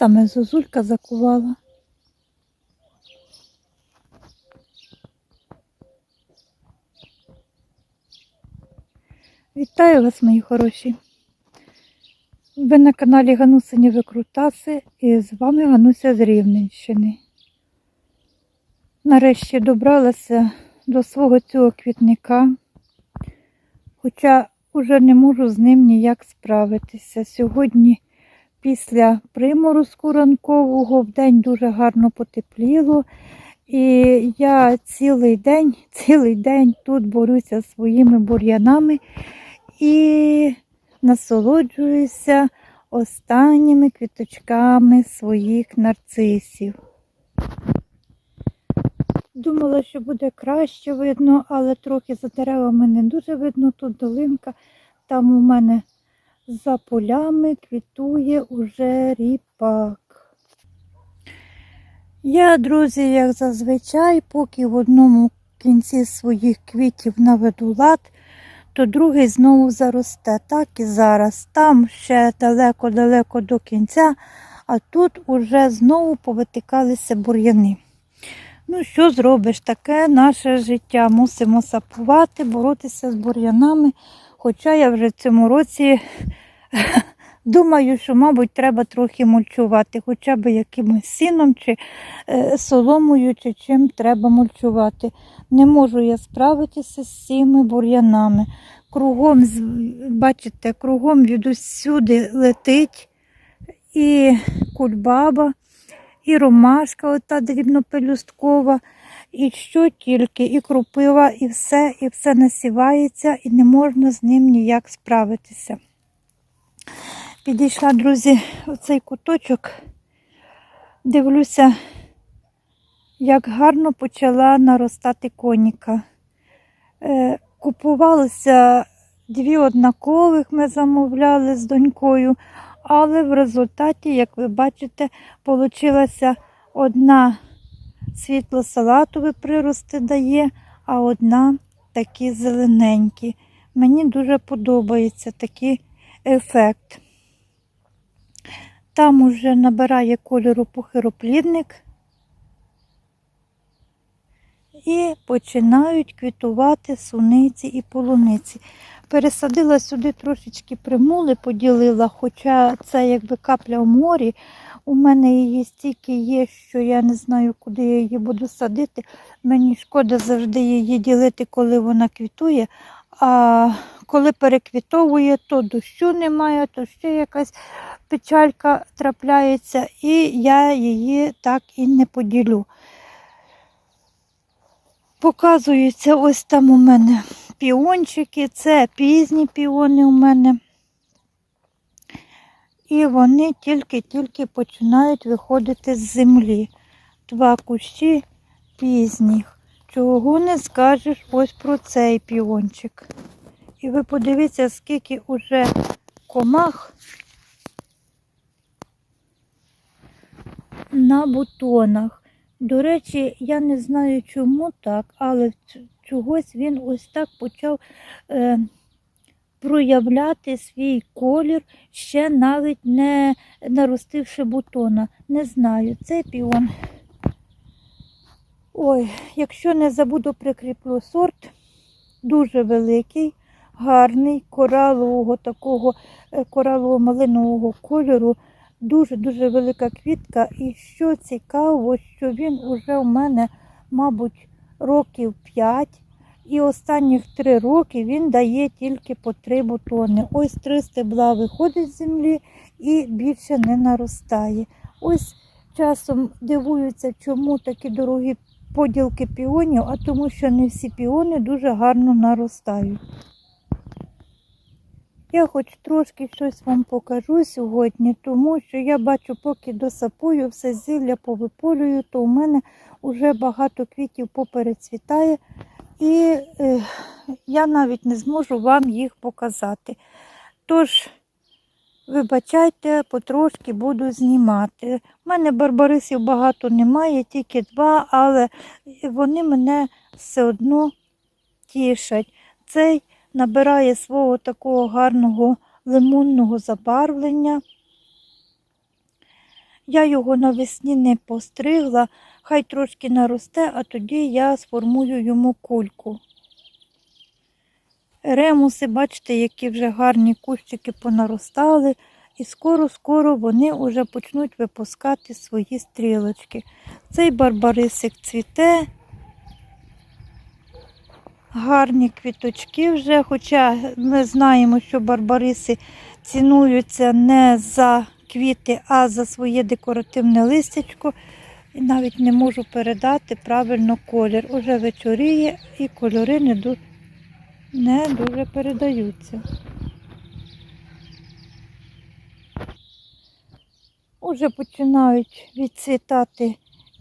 саме зозулька закувала. Вітаю вас, мої хороші. Ви на каналі Ганусині Викрутаси і з вами Гануся з Рівненщини. Нарешті добралася до свого цього квітника, хоча вже не можу з ним ніяк справитися. Сьогодні після приморозку ранкового вдень дуже гарно потепліло. І я цілий день, цілий день тут борюся своїми бур'янами і насолоджуюся останніми квіточками своїх нарцисів. Думала, що буде краще видно, але трохи за деревами не дуже видно. Тут долинка. Там у мене за полями квітує уже ріпак. Я, друзі, як зазвичай, поки в одному кінці своїх квітів наведу лад, то другий знову заросте. Так і зараз. Там ще далеко-далеко до кінця, а тут уже знову повитикалися бур'яни. Ну, що зробиш? Таке наше життя. Мусимо сапувати, боротися з бур'янами. Хоча я вже в цьому році думаю, що, мабуть, треба трохи мульчувати, хоча б якимось сіном чи е, соломою, чи чим треба мульчувати. Не можу я справитися з цими бур'янами. Кругом, бачите, кругом відусюди летить і кульбаба, і ромашка, ота дрібнопелюсткова, і що тільки, і крупива, і все, і все насівається, і не можна з ним ніяк справитися. Підійшла, друзі, в цей куточок, дивлюся, як гарно почала наростати коніка. Е, купувалися дві однакових, ми замовляли з донькою, але в результаті, як ви бачите, вийшла одна світло-салатові прирости дає, а одна такі зелененькі. Мені дуже подобається такий ефект. Там уже набирає кольору похироплідник і починають квітувати суниці і полуниці. Пересадила сюди трошечки примули, поділила, хоча це якби капля в морі. У мене її стільки є, що я не знаю, куди я її буду садити. Мені шкода завжди її ділити, коли вона квітує. А коли переквітовує, то дощу немає, то ще якась печалька трапляється, і я її так і не поділю. Показуються ось там у мене піончики, це пізні піони у мене. І вони тільки-тільки починають виходити з землі. Два кущі пізніх. Чого не скажеш ось про цей піончик. І ви подивіться, скільки уже комах на бутонах. До речі, я не знаю, чому так, але чогось він ось так почав е, проявляти свій колір, ще навіть не наростивши бутона. Не знаю, цей піон. Ой, якщо не забуду, прикріплю сорт. Дуже великий, гарний, коралового такого е, коралово-малинового кольору. Дуже-дуже велика квітка. І що цікаво, що він уже у мене, мабуть, років 5. І останніх три роки він дає тільки по три бутони. Ось три стебла виходить з землі і більше не наростає. Ось часом дивуються, чому такі дорогі поділки піонів, а тому що не всі піони дуже гарно наростають. Я хоч трошки щось вам покажу сьогодні, тому що я бачу, поки досапую, все зілля повиполюю, то у мене вже багато квітів поперецвітає, і е, я навіть не зможу вам їх показати. Тож, вибачайте, потрошки буду знімати. У мене барбарисів багато немає, тільки два, але вони мене все одно тішать. Цей набирає свого такого гарного лимонного забарвлення. Я його навесні не постригла, хай трошки наросте, а тоді я сформую йому кульку. Ремуси, бачите, які вже гарні кущики понаростали, і скоро-скоро вони вже почнуть випускати свої стрілочки. Цей барбарисик цвіте, гарні квіточки вже, хоча ми знаємо, що барбариси цінуються не за квіти, а за своє декоративне листячко. І навіть не можу передати правильно колір. Уже вечоріє і кольори не, ду... не дуже передаються. Уже починають відцвітати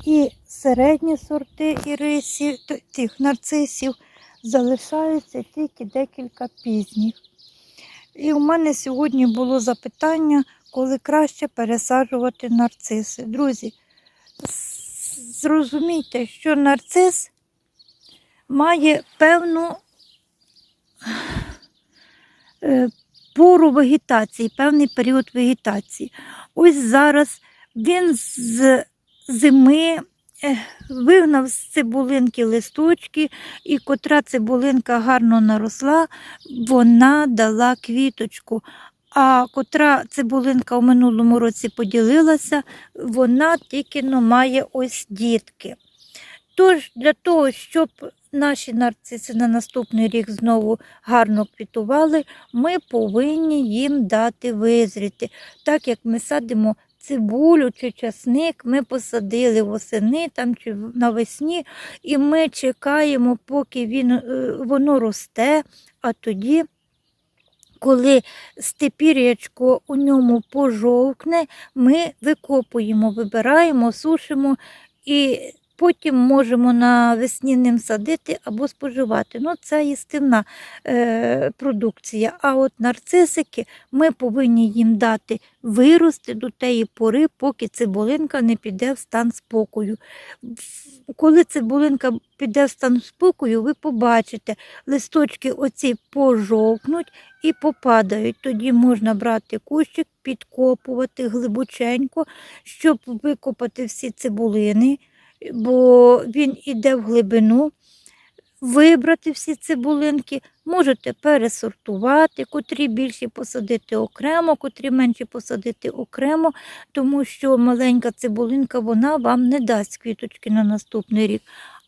і середні сорти ірисів, тих нарцисів. Залишаються тільки декілька пізніх. І у мене сьогодні було запитання, коли краще пересаджувати нарциси. Друзі, зрозумійте, що нарцис має певну пору вегетації, певний період вегетації. Ось зараз він з зими е, вигнав з цибулинки листочки, і котра цибулинка гарно наросла, вона дала квіточку. А котра цибулинка у минулому році поділилася, вона тільки но має ось дітки. Тож для того, щоб наші нарциси на наступний рік знову гарно квітували, ми повинні їм дати визріти. Так як ми садимо цибулю чи часник, ми посадили восени там чи навесні, і ми чекаємо, поки він, е, воно росте, а тоді. Коли степір'ячко у ньому пожовкне, ми викопуємо, вибираємо, сушимо і потім можемо навесні ним садити або споживати. Ну, це їстивна е, продукція. А от нарцисики ми повинні їм дати вирости до тієї пори, поки цибулинка не піде в стан спокою. Коли цибулинка піде в стан спокою, ви побачите, листочки оці пожовкнуть і попадають. Тоді можна брати кущик, підкопувати глибоченько, щоб викопати всі цибулини, бо він іде в глибину. Вибрати всі цибулинки, можете пересортувати, котрі більші посадити окремо, котрі менші посадити окремо, тому що маленька цибулинка вона вам не дасть квіточки на наступний рік,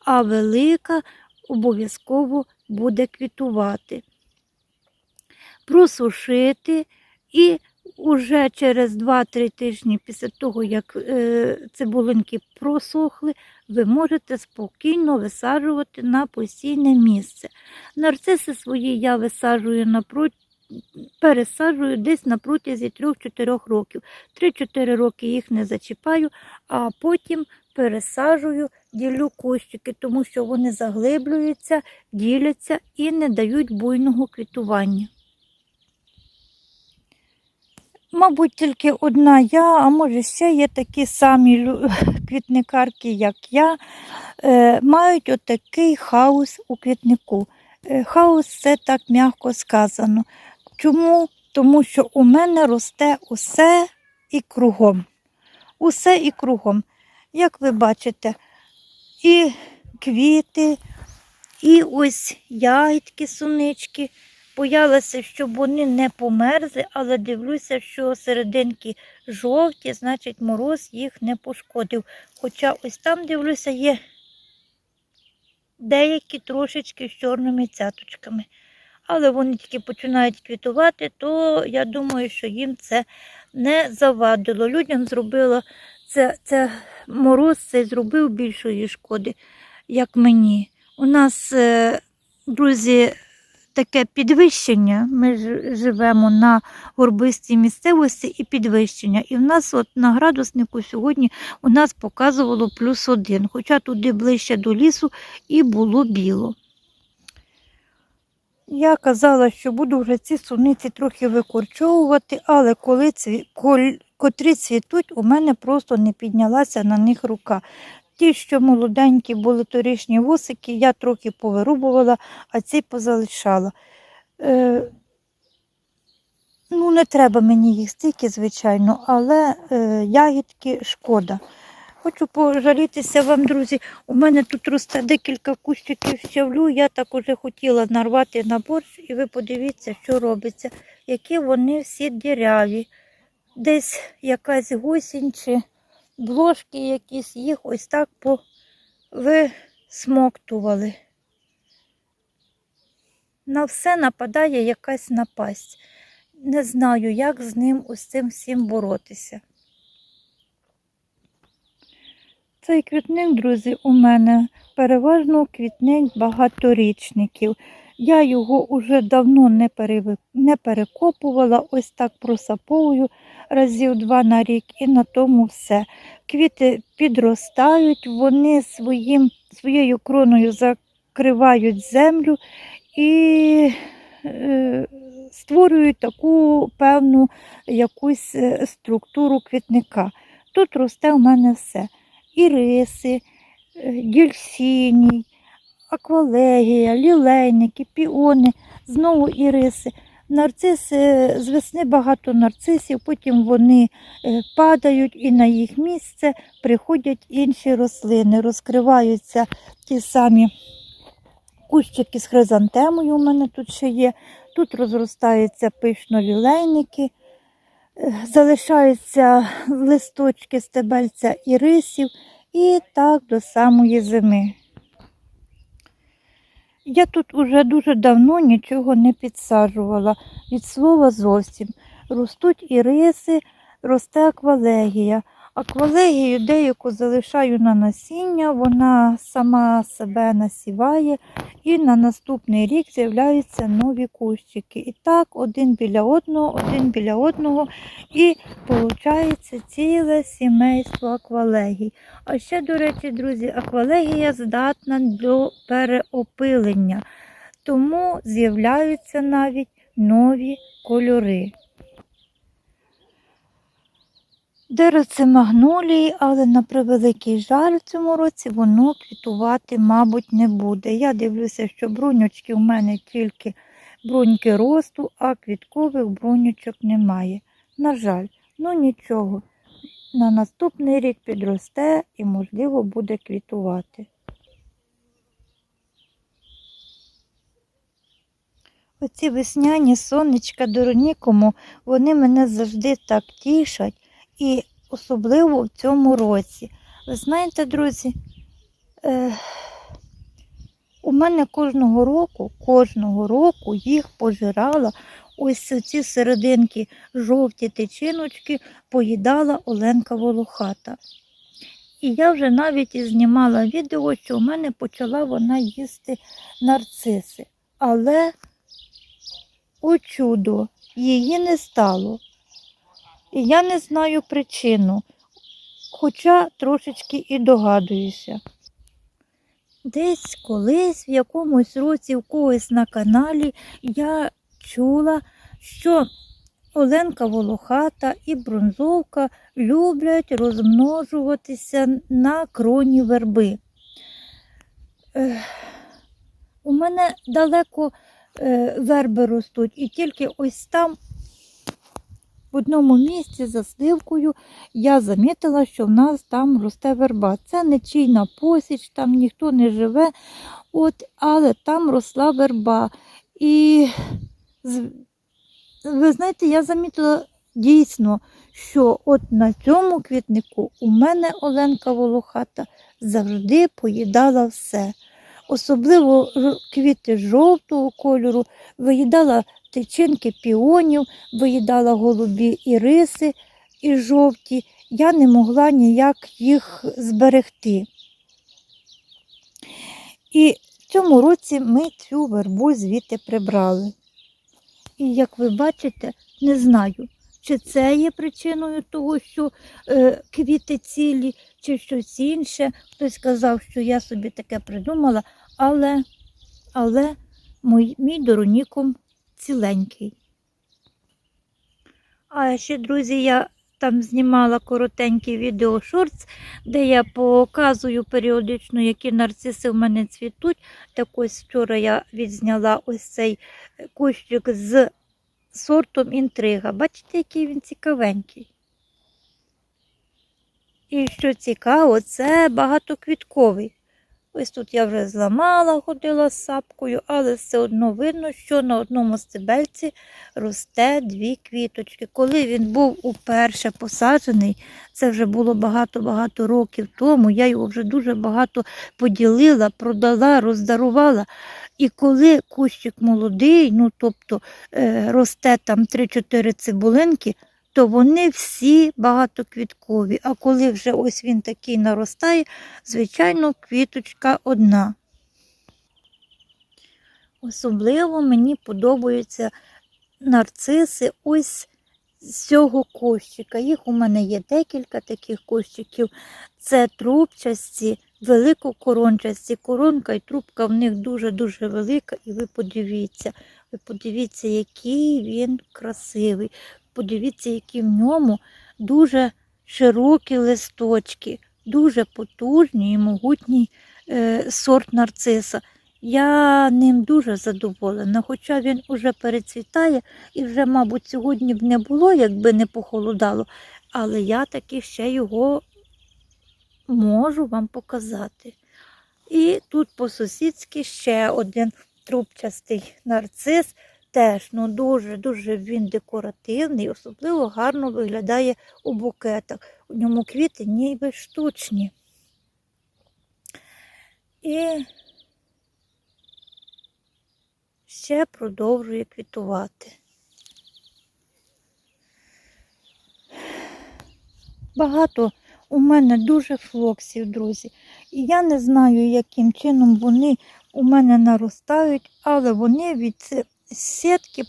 а велика обов'язково буде квітувати просушити і уже через 2-3 тижні після того, як е, цибулинки просохли, ви можете спокійно висаджувати на постійне місце. Нарциси свої я висаджую на пересаджую десь на протязі 3-4 років. 3-4 роки їх не зачіпаю, а потім пересаджую, ділю кущики, тому що вони заглиблюються, діляться і не дають буйного квітування. Мабуть, тільки одна я, а може ще є такі самі квітникарки, як я, е, мають отакий хаос у квітнику. Е, хаос це так м'яко сказано. Чому? Тому що у мене росте усе і кругом. Усе і кругом. Як ви бачите, і квіти, і ось ягідки, сунички. Боялася, щоб вони не померзли, але дивлюся, що серединки жовті, значить мороз їх не пошкодив. Хоча ось там, дивлюся, є деякі трошечки з чорними цяточками. Але вони тільки починають квітувати, то я думаю, що їм це не завадило. Людям зробило це, це мороз цей зробив більшої шкоди, як мені. У нас, е, друзі, таке підвищення. Ми живемо на горбистій місцевості і підвищення. І в нас от на градуснику сьогодні у нас показувало плюс один, хоча туди ближче до лісу і було біло. Я казала, що буду вже ці суниці трохи викорчовувати, але коли цві... котрі цвітуть, у мене просто не піднялася на них рука. Ті, що молоденькі були торішні вусики, я трохи повирубувала, а ці позалишала. Е, Ну, не треба мені їх стільки, звичайно, але е, ягідки шкода. Хочу пожалітися вам, друзі. У мене тут росте декілька кущиків щавлю. Я так уже хотіла нарвати на борщ, і ви подивіться, що робиться, які вони всі діряві. Десь якась гусінь чи блошки якісь їх ось так повисмоктували. На все нападає якась напасть. Не знаю, як з ним ось цим всім боротися. Цей квітник, друзі, у мене переважно квітник багаторічників. Я його уже давно не, не перекопувала, ось так просаповую разів два на рік і на тому все. Квіти підростають, вони своїм, своєю кроною закривають землю і е, створюють таку певну якусь е, структуру квітника. Тут росте в мене все. Іриси, е, дільсіній, аквалегія, лілейники, піони, знову іриси. Нарциси, з весни багато нарцисів, потім вони е, падають і на їх місце приходять інші рослини, розкриваються ті самі кущики з хризантемою у мене тут ще є. Тут розростаються пишно лілейники, е, залишаються листочки стебельця ірисів і так до самої зими. Я тут уже дуже давно нічого не підсаджувала, від слова зовсім. Ростуть іриси, росте аквалегія. Аквалегію деяку залишаю на насіння, вона сама себе насіває, і на наступний рік з'являються нові кущики. І так, один біля одного, один біля одного, і виходить ціле сімейство аквалегій. А ще, до речі, друзі, аквалегія здатна до переопилення, тому з'являються навіть нові кольори. Деревце магнолії, але на превеликий жаль в цьому році воно квітувати, мабуть, не буде. Я дивлюся, що бруньочки у мене тільки бруньки росту, а квіткових бруньочок немає. На жаль, ну нічого. На наступний рік підросте і, можливо, буде квітувати. Оці весняні сонечка дорогнікому, вони мене завжди так тішать. І особливо в цьому році. Ви знаєте, друзі, е, у мене кожного року, кожного року їх пожирала ось ці серединки жовті тичиночки поїдала Оленка Волохата. І я вже навіть і знімала відео, що у мене почала вона їсти нарциси. Але, о чудо, її не стало. І я не знаю причину, хоча трошечки і догадуюся. Десь колись, в якомусь році, в когось на каналі я чула, що Оленка Волохата і Бронзовка люблять розмножуватися на кроні верби. Ех, У мене далеко е, верби ростуть, і тільки ось там в одному місці за сливкою я замітила, що в нас там росте верба. Це не чийна посіч, там ніхто не живе, от, але там росла верба. І ви знаєте, я замітила дійсно, що от на цьому квітнику у мене Оленка Волохата завжди поїдала все. Особливо квіти жовтого кольору, виїдала тичинки піонів, виїдала голубі іриси і жовті. Я не могла ніяк їх зберегти. І в цьому році ми цю вербу звідти прибрали. І як ви бачите, не знаю, чи це є причиною того, що е, квіти цілі, чи щось інше. Хтось сказав, що я собі таке придумала, але, але мій, мій дороніком ціленький. А ще, друзі, я там знімала коротенький відео шортс, де я показую періодично, які нарциси в мене цвітуть. Так ось вчора я відзняла ось цей кущик з сортом інтрига. Бачите, який він цікавенький. І що цікаво, це багатоквітковий. Ось тут я вже зламала, ходила з сапкою, але все одно видно, що на одному стебельці росте дві квіточки. Коли він був уперше посаджений, це вже було багато-багато років тому. Я його вже дуже багато поділила, продала, роздарувала. І коли кущик молодий, ну тобто е, росте там 3-4 цибулинки, то вони всі багатоквіткові. А коли вже ось він такий наростає, звичайно, квіточка одна. Особливо мені подобаються нарциси ось з цього кущика. Їх у мене є декілька таких кущиків. Це трубчасті, великокорончасті. Коронка і трубка в них дуже-дуже велика, і ви подивіться, ви подивіться, який він красивий. Подивіться, які в ньому дуже широкі листочки, дуже потужний і могутній е, сорт нарциса. Я ним дуже задоволена, хоча він уже перецвітає і вже, мабуть, сьогодні б не було, якби не похолодало, але я таки ще його можу вам показати. І тут по-сусідськи ще один трубчастий нарцис. Теж ну, дуже-дуже він декоративний, особливо гарно виглядає у букетах. У ньому квіти ніби штучні. І ще продовжує квітувати. Багато у мене дуже флоксів, друзі. І я не знаю, яким чином вони у мене наростають, але вони від ці- сітки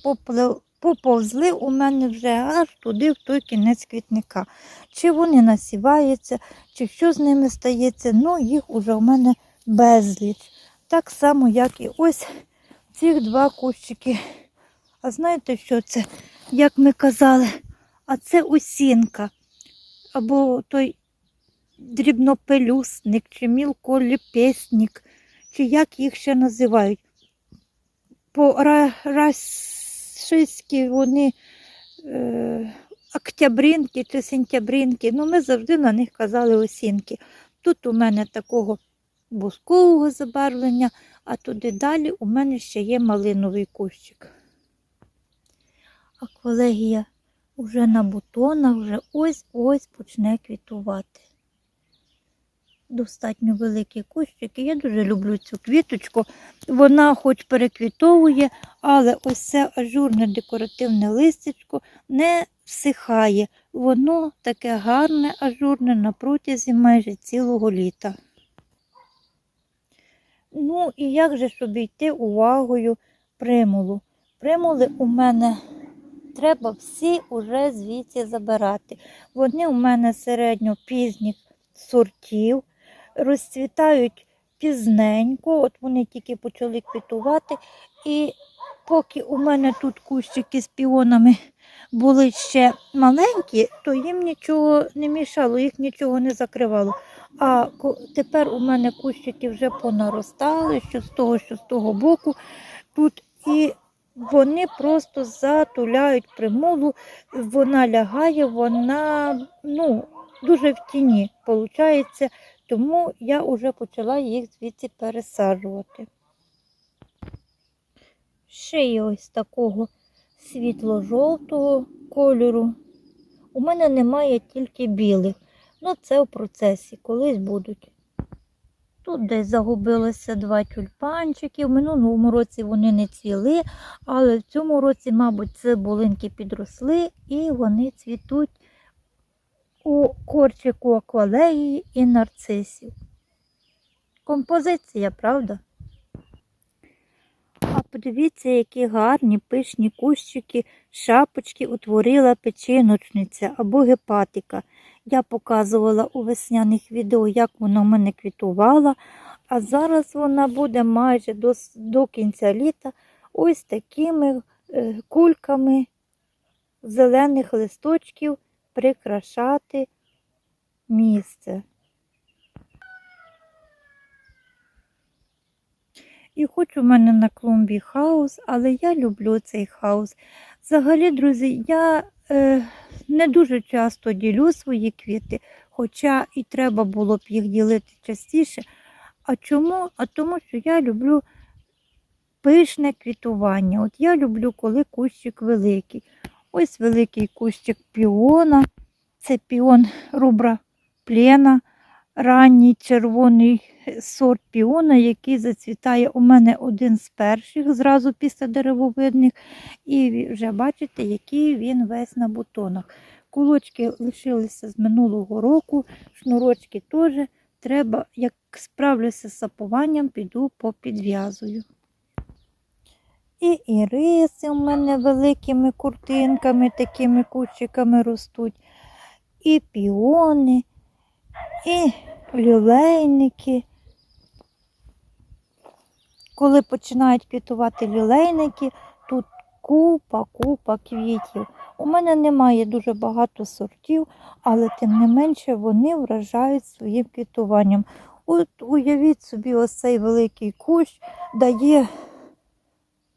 поповзли у мене вже аж туди, в той кінець квітника. Чи вони насіваються, чи що з ними стається, ну їх уже у мене безліч. Так само, як і ось цих два кущики. А знаєте, що це? Як ми казали, а це осінка. Або той дрібнопелюсник, чи мілколіпесник, чи як їх ще називають. По рашистськи вони е, октябринки чи сентябринки. Ну, ми завжди на них казали осінки. Тут у мене такого бускового забарвлення, а туди далі у мене ще є малиновий кущик. А колегія вже на бутонах, вже ось-ось почне квітувати. Достатньо великий кущик, я дуже люблю цю квіточку. Вона хоч переквітовує, але ось це ажурне декоративне листячко не всихає. Воно таке гарне, ажурне на протязі майже цілого літа. Ну і як же ж обійти увагою примулу? Примули у мене треба всі уже звідси забирати. Вони у мене середньо пізніх сортів, розцвітають пізненько, от вони тільки почали квітувати. І поки у мене тут кущики з піонами були ще маленькі, то їм нічого не мішало, їх нічого не закривало. А тепер у мене кущики вже понаростали, що з того, що з того боку. Тут і вони просто затуляють примулу, вона лягає, вона ну, дуже в тіні виходить, тому я вже почала їх звідси пересаджувати. Ще є ось такого світло-жовтого кольору. У мене немає тільки білих. Ну, це в процесі, колись будуть. Тут десь загубилося два тюльпанчики. В минулому році вони не цвіли, але в цьому році, мабуть, цибулинки підросли і вони цвітуть у корчику аквалеї і нарцисів. Композиція, правда? А подивіться, які гарні пишні кущики, шапочки утворила печіночниця або гепатика. Я показувала у весняних відео, як вона в мене квітувала, а зараз вона буде майже до, до кінця літа ось такими е, кульками зелених листочків прикрашати місце. І хоч у мене на клумбі хаос, але я люблю цей хаос. Взагалі, друзі, я е, не дуже часто ділю свої квіти, хоча і треба було б їх ділити частіше. А чому? А тому, що я люблю пишне квітування. От я люблю, коли кущик великий. Ось великий кущик піона. Це піон рубра плена, ранній червоний сорт піона, який зацвітає у мене один з перших зразу після деревовидних. І вже бачите, який він весь на бутонах. Кулочки лишилися з минулого року, шнурочки теж. Треба, як справлюся з сапуванням, піду попідв'язую. І іриси у мене великими куртинками, такими кущиками ростуть, і піони, і люлейники. Коли починають квітувати люлейники, тут купа, купа квітів. У мене немає дуже багато сортів, але тим не менше вони вражають своїм квітуванням. От уявіть собі, ось цей великий кущ дає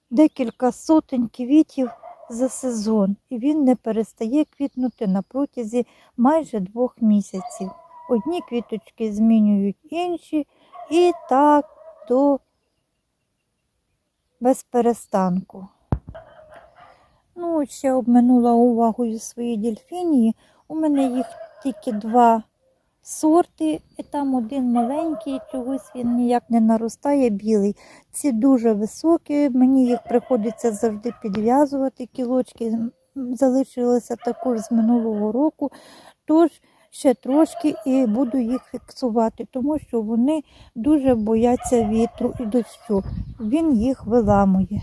декілька сотень квітів за сезон, і він не перестає квітнути на протязі майже двох місяців. Одні квіточки змінюють інші, і так до без перестанку. Ну, ще обминула увагою свої дельфінії. У мене їх тільки два сорти, і там один маленький, чогось він ніяк не наростає, білий. Ці дуже високі, мені їх приходиться завжди підв'язувати. Кілочки залишилися також з минулого року. Тож ще трошки і буду їх фіксувати, тому що вони дуже бояться вітру і дощу. Він їх виламує.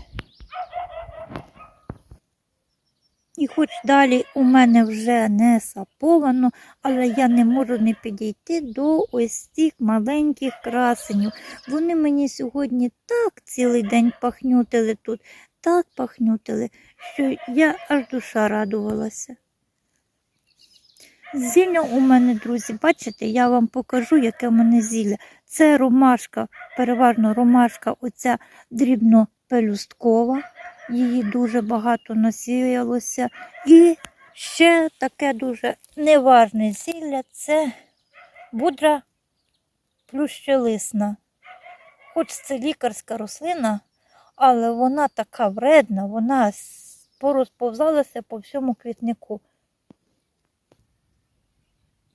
І хоч далі у мене вже не саповано, але я не можу не підійти до ось цих маленьких красенів. Вони мені сьогодні так цілий день пахнютили тут, так пахнютили, що я аж душа радувалася. Зілля у мене, друзі, бачите, я вам покажу, яке в мене зілля. Це ромашка, переважно ромашка, оця дрібнопелюсткова. Її дуже багато насіялося. І ще таке дуже неважне зілля це будра плющелисна. Хоч це лікарська рослина, але вона така вредна, вона порозповзалася по всьому квітнику.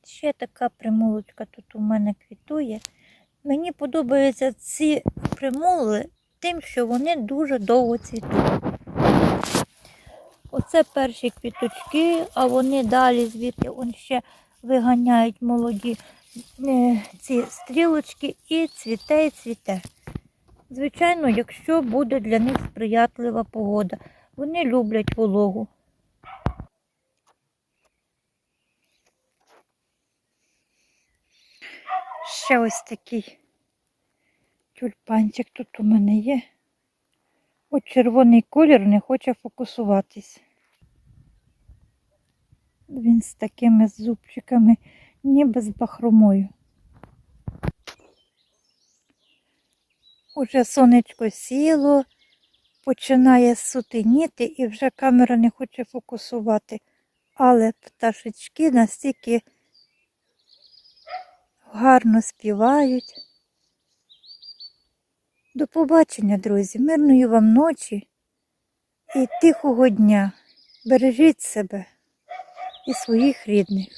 Ще така примулочка тут у мене квітує. Мені подобаються ці примули тим, що вони дуже довго цвітуть. Оце перші квіточки, а вони далі звідти он ще виганяють молоді е, ці стрілочки і цвіте, і цвіте. Звичайно, якщо буде для них сприятлива погода. Вони люблять вологу. Ще ось такий тюльпанчик тут у мене є. От червоний колір не хоче фокусуватись. Він з такими зубчиками, ніби з бахромою. Уже сонечко сіло, починає сутеніти і вже камера не хоче фокусувати. Але пташечки настільки гарно співають. До побачення, друзі, мирної вам ночі і тихого дня. Бережіть себе і своїх рідних.